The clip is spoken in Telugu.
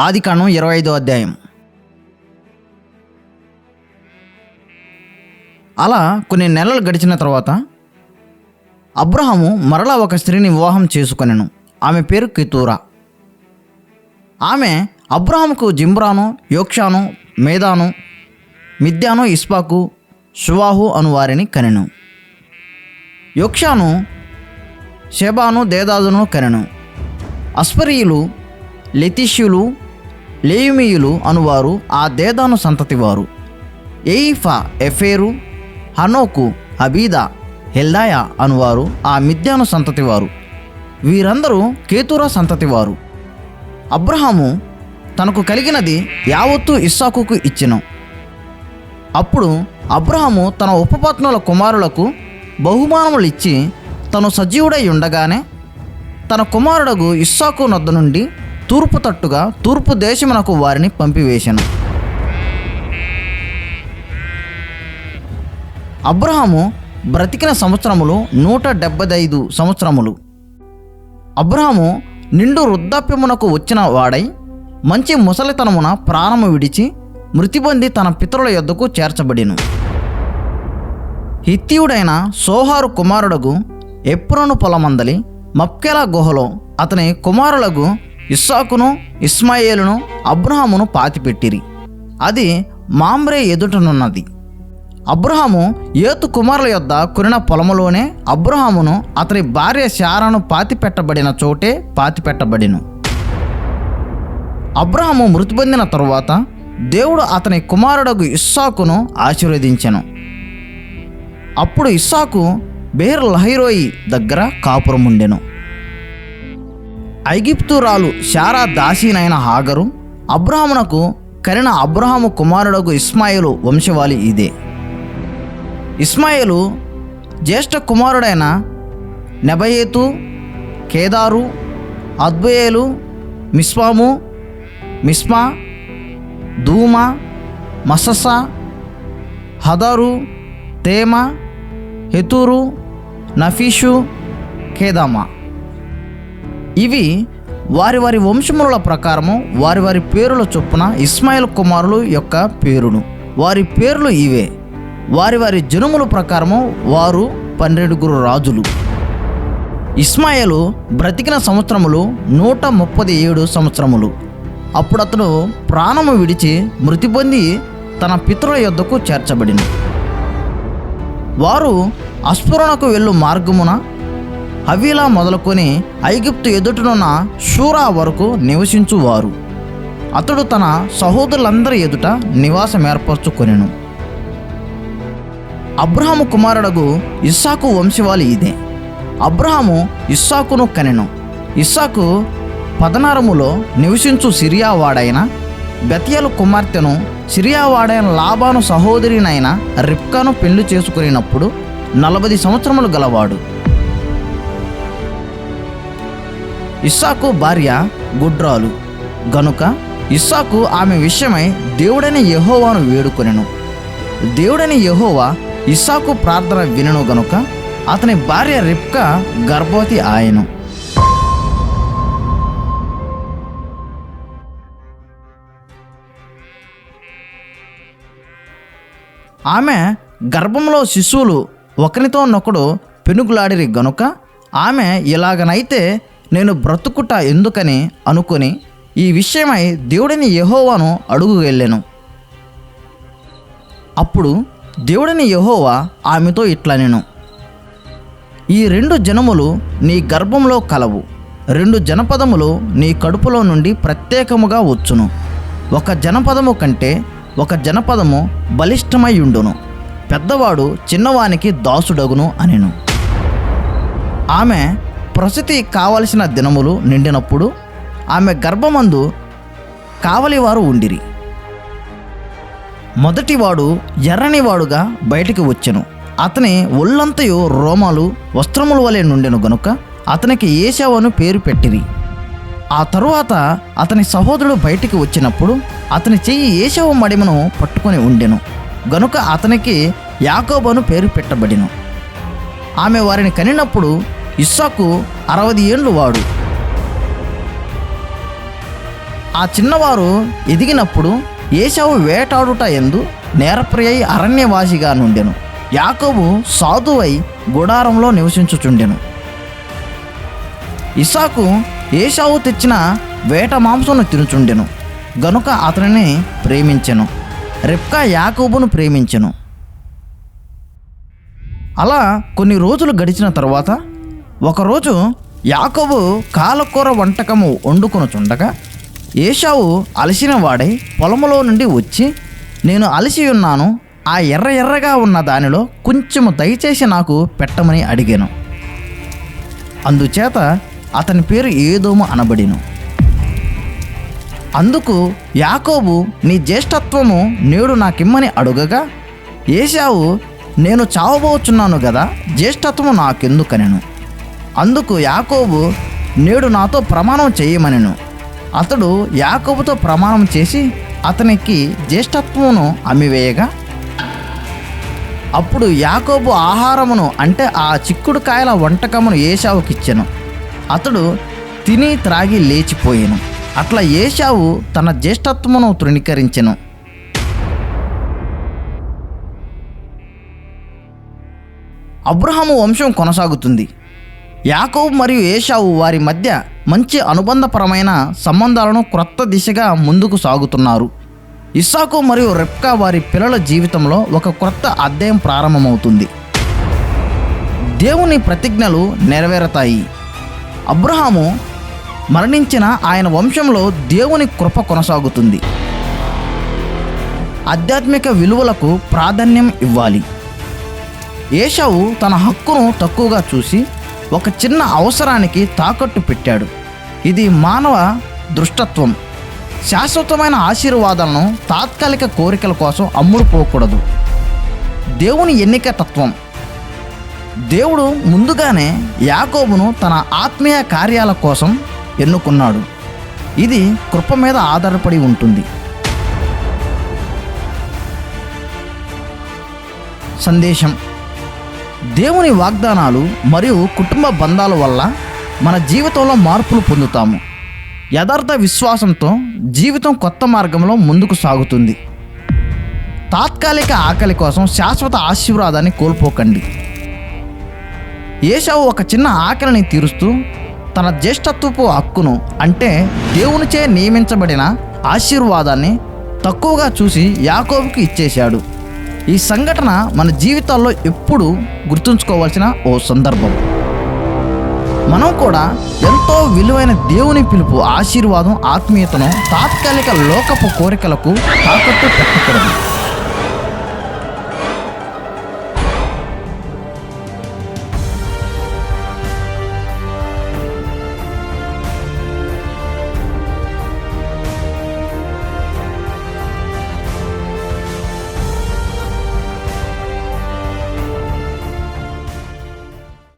ఆది కాండం ఇరవై ఐదో అధ్యాయం. అలా కొన్ని నెలలు గడిచిన తర్వాత అబ్రహాము మరలా ఒక స్త్రీని వివాహం చేసుకొనెను. ఆమె పేరు కితూరా. ఆమె అబ్రహాముకు జింబ్రాను యోక్షాను మేదాను మిద్యాను ఇస్పాకు షువాహు అను వారిని కనెను. యోక్షాను షెబాను దేదాదును కనెను. అస్పరీయులు లెతిష్యులు లేయుమీయులు అనువారు ఆ దేదాను సంతతివారు. ఎయిఫా ఎఫేరు హనోకు అబీదా హెల్దాయా అనువారు ఆ మిద్యాను సంతతివారు. వీరందరూ కేతురా సంతతివారు. అబ్రహాము తనకు కలిగినది యావత్తు ఇస్సాకుకు ఇచ్చెను. అప్పుడు అబ్రహాము తన ఉపపత్నుల కుమారులకు బహుమానములు ఇచ్చి తను సజీవుడై ఉండగానే తన కుమారుడగు ఇస్సాకు నొద్ద నుండి తూర్పు తట్టుగా తూర్పు దేశమునకు వారిని పంపివేశాను. అబ్రహాము బ్రతికిన సంవత్సరములు నూట డెబ్బై ఐదు సంవత్సరములు. అబ్రహాము నిండు వృద్ధాప్యమునకు వచ్చిన వాడై మంచి ముసలితనమున ప్రాణము విడిచి మృతిబంది తన పితరుల యొద్దకు చేర్చబడిను. హిత్తియుడైన సోహారు కుమారుడగు ఎప్రోను పొలమందలి మప్కెలా గుహలో అతని కుమారులకు ఇస్సాకును ఇస్మాయేలును అబ్రహామును పాతిపెట్టిరి. అది మామ్రే ఎదుటనున్నది. అబ్రహాము ఏతు కుమారుల యొద్ద కొనిన పొలములోనే అబ్రహామును అతని భార్య శారాను పాతిపెట్టబడిన చోటే పాతిపెట్టబడిను. అబ్రహాము మృతి పొందిన తరువాత దేవుడు అతని కుమారుడగు ఇస్సాకును ఆశీర్వదించెను. అప్పుడు ఇస్సాకు బేర్ లహైరోయి దగ్గర కాపురం ఉండెను ఐగిప్తురాలు శారా దాసీనైన హాగరు అబ్రహామునకు కరిన అబ్రహాము కుమారుడకు ఇస్మాయిలు వంశవాళి ఇదే. ఇస్మాయిలు జ్యేష్ఠ కుమారుడైన నెబయేతు కేదారు అద్బయేలు మిస్పాము మిస్మా ధూమ మసస హదరు తేమ హెతూరు నఫీషు కేదామా. ఇవి వారి వారి వంశముల ప్రకారము వారి వారి పేరుల చొప్పున ఇస్మాయిల్ కుమారులు యొక్క పేరును. వారి పేర్లు ఇవే. వారి వారి జనుముల ప్రకారము వారు పన్నెండుగురు రాజులు. ఇస్మాయిలు బ్రతికిన సంవత్సరములు నూట ముప్పది ఏడు సంవత్సరములు. అప్పుడు అతను ప్రాణము విడిచి మృతి పొంది తన పితరుల యొద్దకు చేర్చబడిన. వారు అస్ఫురణకు వెళ్ళు మార్గమున హవీలా మొదలుకొని ఐగుప్తు ఎదుటనున్న షూరా వరకు నివసించువారు. అతడు తన సహోదరులందరి ఎదుట నివాసం ఏర్పరచుకొనెను. అబ్రహాము కుమారుడగు ఇస్సాకు వంశవాళి ఇదే. అబ్రహాము ఇస్సాకును కనెను. ఇస్సాకు పదనారములో నివసించు సిరియా వాడైన బెతియలు కుమార్తెను సిరియావాడైన లాభాను లాబాను సహోదరినైన రిప్కాను పెళ్ళి చేసుకునినప్పుడు నలభై సంవత్సరములు గలవాడు. ఇస్సాకు భార్య గుడ్రాలు. గనుక ఇస్సాకు ఆమె విషయమై దేవుడైన యహోవాను వేడుకొనెను. దేవుడైన యహోవా ఇస్సాకు ప్రార్థన వినను గనుక అతని భార్య రిప్కా గర్భవతి ఆయను. ఆమె గర్భంలో శిశువులు ఒకరితో నొకడు పెనుగులాడిరి గనుక ఆమె ఇలాగనైతే నేను బ్రతుకుట ఎందుకని అనుకొని ఈ విషయమై దేవుడిని యహోవాను అడుగు వెళ్ళాను. అప్పుడు దేవుడిని యహోవా ఆమెతో ఇట్లా నేను ఈ రెండు జనములు నీ గర్భంలో కలవు. రెండు జనపదములు నీ కడుపులో నుండి ప్రత్యేకముగా వచ్చును. ఒక జనపదము కంటే ఒక జనపదము బలిష్టమై ఉండును. పెద్దవాడు చిన్నవానికి దాసుడగును అనెను. ఆమె ప్రసూతి కావలసిన దినములు నిండినప్పుడు ఆమె గర్భమందు కావలివారు ఉండిరి. మొదటివాడు ఎర్రనివాడుగా బయటికి వచ్చెను. అతని ఒళ్ళంతయు రోమాలు వస్త్రముల వలె నుండెను గనుక అతనికి ఏశావను పేరు పెట్టిరి. ఆ తరువాత అతని సహోదరుడు బయటికి వచ్చినప్పుడు అతని చెయ్యి ఏశావు మడిమను పట్టుకొని ఉండెను. గనుక అతనికి యాకోబను పేరు పెట్టబడిను. ఆమె వారిని కనినప్పుడు ఇస్సాకు అరవది ఏండ్లు వాడు. ఆ చిన్నవారు ఎదిగినప్పుడు ఏశావు వేటాడుట ఎందు నేరప్రియ అరణ్యవాసిగా నుండెను. యాకోబు సాధువై గుడారంలో నివసించుచుండెను. ఇసాకు ఏషావు తెచ్చిన వేట మాంసమును తినుచుండెను. గనుక అతనిని ప్రేమించెను. రెప్కా యాకోబును ప్రేమించెను. అలా కొన్ని రోజులు గడిచిన తర్వాత ఒకరోజు యాకోబు కాలకూర వంటకము వండుకొనుచుండగా ఏషావు అలసిన వాడై పొలములో నుండి వచ్చి నేను అలసి ఉన్నాను ఆ ఎర్ర ఎర్రగా ఉన్న దానిలో కొంచెము దయచేసి నాకు పెట్టమని అడిగాను. అందుచేత అతని పేరు ఏదోము అనబడిను. అందుకు యాకోబు నీ జ్యేష్ఠత్వము నేడు నాకిమ్మని అడుగగా ఏశావు నేను చావబోచున్నాను కదా జ్యేష్ఠత్వము నాకెందుకనెను. అందుకు యాకోబు నేడు నాతో ప్రమాణం చేయమనెను. అతడు యాకోబుతో ప్రమాణం చేసి అతనికి జ్యేష్ఠత్వమును అమ్మివేయగా అప్పుడు యాకోబు ఆహారమును అంటే ఆ చిక్కుడు కాయల వంటకమును ఏషావుకిచ్చెను అతడు తిని త్రాగి లేచిపోయాను. అట్లా ఏషావు తన జ్యేష్ఠత్వమును తృణీకరించెను. అబ్రహాము వంశం కొనసాగుతుంది. యాకోబ్ మరియు ఏషావు వారి మధ్య మంచి అనుబంధపరమైన సంబంధాలను క్రొత్త దిశగా ముందుకు సాగుతున్నారు. ఇస్సాకు మరియు రెప్కా వారి పిల్లల జీవితంలో ఒక క్రొత్త అధ్యాయం ప్రారంభమవుతుంది. దేవుని ప్రతిజ్ఞలు నెరవేరతాయి. అబ్రహాము మరణించిన ఆయన వంశంలో దేవుని కృప కొనసాగుతుంది. ఆధ్యాత్మిక విలువలకు ప్రాధాన్యం ఇవ్వాలి. ఏషావు తన హక్కును తక్కువగా చూసి ఒక చిన్న అవసరానికి తాకట్టు పెట్టాడు. ఇది మానవ దృష్టత్వం. శాశ్వతమైన ఆశీర్వాదాలను తాత్కాలిక కోరికల కోసం అమ్ముడుపోకూడదు. దేవుని ఎన్నిక తత్వం. దేవుడు ముందుగానే యాకోబును తన ఆత్మీయ కార్యాల కోసం ఎన్నుకున్నాడు. ఇది కృప మీద ఆధారపడి ఉంటుంది. సందేశం. దేవుని వాగ్దానాలు మరియు కుటుంబ బంధాల వల్ల మన జీవితంలో మార్పులు పొందుతాము. యథార్థ విశ్వాసంతో జీవితం కొత్త మార్గంలో ముందుకు సాగుతుంది. తాత్కాలిక ఆకలి కోసం శాశ్వత ఆశీర్వాదాన్ని కోల్పోకండి. ఏషావు ఒక చిన్న ఆకలిని తీరుస్తూ తన జ్యేష్ఠత్వపు హక్కును అంటే దేవునిచే నియమించబడిన ఆశీర్వాదాన్ని తక్కువగా చూసి యాకోబుకి ఇచ్చేశాడు. ఈ సంఘటన మన జీవితాల్లో ఎప్పుడు గుర్తుంచుకోవాల్సిన ఓ సందర్భం. మనం కూడా ఎంతో విలువైన దేవుని పిలుపు ఆశీర్వాదం ఆత్మీయతను తాత్కాలిక లోకపు కోరికలకు తాకట్టు పెట్టకూడదు.